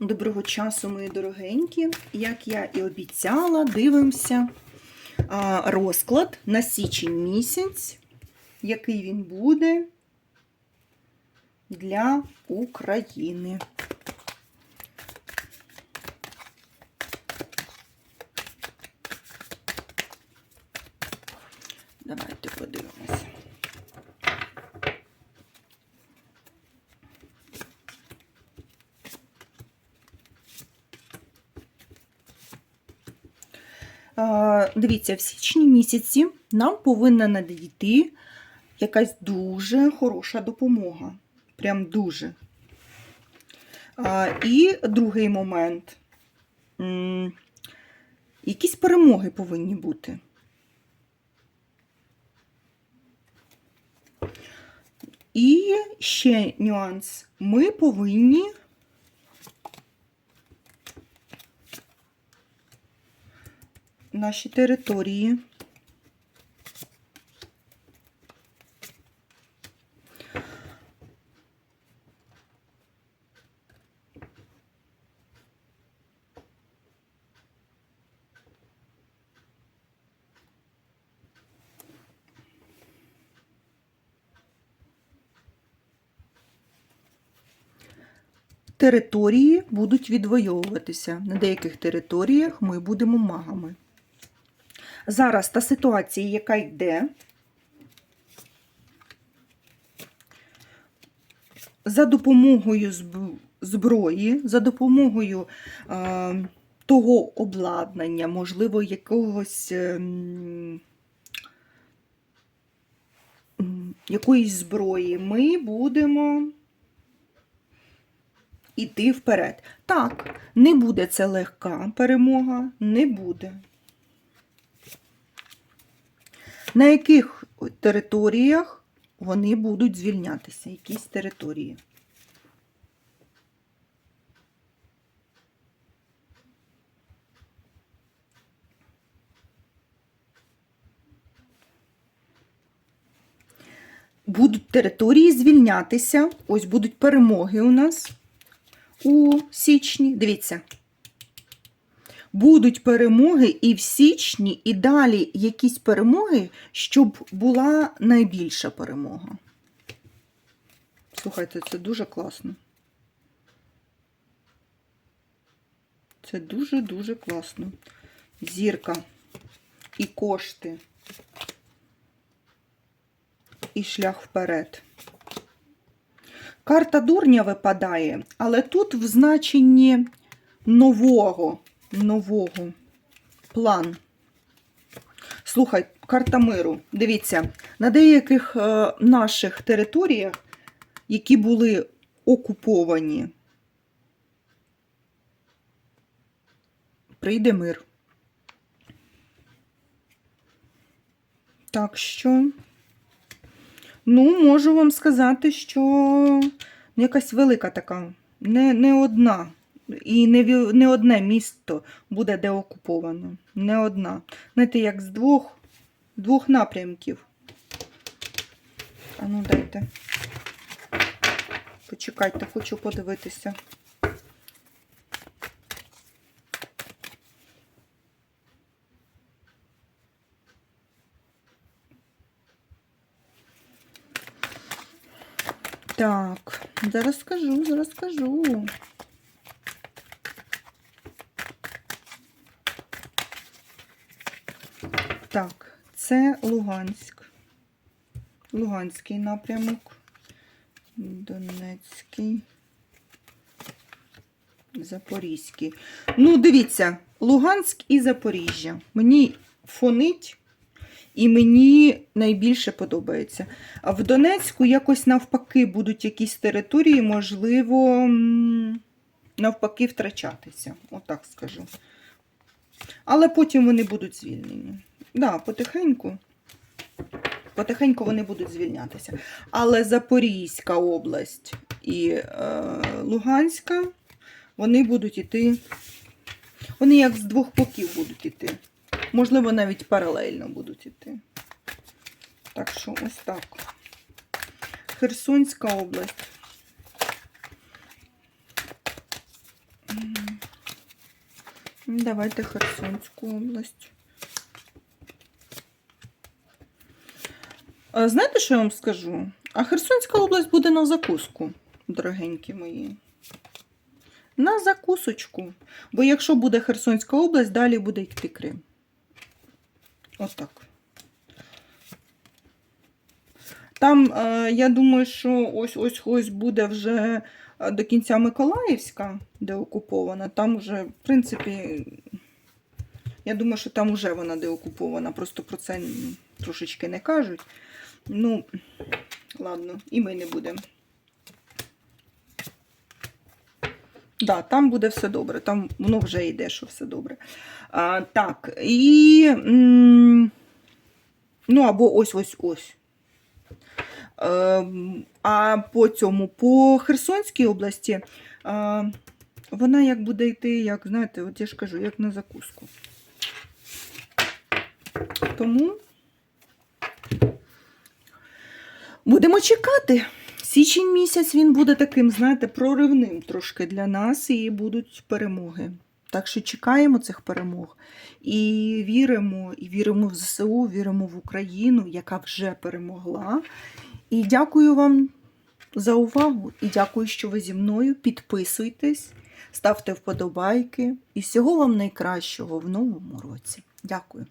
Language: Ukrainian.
Доброго часу, мої дорогенькі. Як я і обіцяла, дивимося розклад на січень місяць, який він буде для України. Давайте подивимося. А, Дивіться, в січні місяці нам повинна надійти якась дуже хороша допомога. Прям дуже. І другий момент. Якісь перемоги повинні бути. І ще нюанс. Ми повинні наші території. Території будуть відвоюватися. На деяких територіях ми будемо магами. Зараз та ситуація, яка йде, за допомогою зброї, за допомогою е, того обладнання, можливо, якогось м, якоїсь зброї, ми будемо іти вперед. Так, не буде це легка перемога, не буде. На яких територіях вони будуть звільнятися? Якісь території? Будуть території звільнятися. Ось будуть перемоги у нас у січні. Дивіться. Будуть перемоги і в січні, і далі якісь перемоги, щоб була найбільша перемога. Слухайте, це дуже класно. Це дуже-дуже класно. Зірка і кошти, і шлях вперед. Карта дурня випадає, але тут в значенні нового, нового план. Слухай, карта миру. Дивіться, на деяких е, наших територіях, які були окуповані, прийде мир. Так що. Ну, можу вам сказати, що якась велика така, не, не одна. І не, не одне місто буде деокуповано. Не одна. Знаєте, як з двох, двох напрямків. А ну дайте. Почекайте, хочу подивитися. Так, зараз скажу, зараз скажу. Так, це Луганськ. Луганський напрямок. Донецький. Запорізький. Ну, дивіться, Луганськ і Запоріжжя. Мені фонить і мені найбільше подобається. А в Донецьку якось навпаки будуть якісь території, можливо, навпаки, втрачатися. Отак скажу. Але потім вони будуть звільнені. Да, потихеньку. Потихеньку вони будуть звільнятися. Але Запорізька область і е, Луганська, вони будуть іти. Вони як з двох боків будуть іти. Можливо, навіть паралельно будуть іти. Так що ось так. Херсонська область. Давайте Херсонську область. Знаєте, що я вам скажу? А Херсонська область буде на закуску, дорогенькі мої. На закусочку. Бо якщо буде Херсонська область, далі буде йти Крим. Отак. Там, е, я думаю, що ось ось буде вже е, до кінця Миколаївська, де окупована. Там вже, в принципі, я думаю, що там вже вона деокупована. Просто про це трошечки не кажуть. Ну, ладно, і ми не будемо. Да, там буде все добре, там воно вже йде, що все добре. А, так, і. Ну, або ось ось ось. Ем, А по цьому, по Херсонській області, е, вона як буде йти, як, знаєте, от я ж кажу, як на закуску. Тому будемо чекати. Січень місяць він буде таким, знаєте, проривним трошки для нас і будуть перемоги. Так що чекаємо цих перемог і віримо, і віримо в ЗСУ, віримо в Україну, яка вже перемогла. І дякую вам за увагу. І дякую, що ви зі мною. Підписуйтесь, ставте вподобайки. І всього вам найкращого в новому році. Дякую.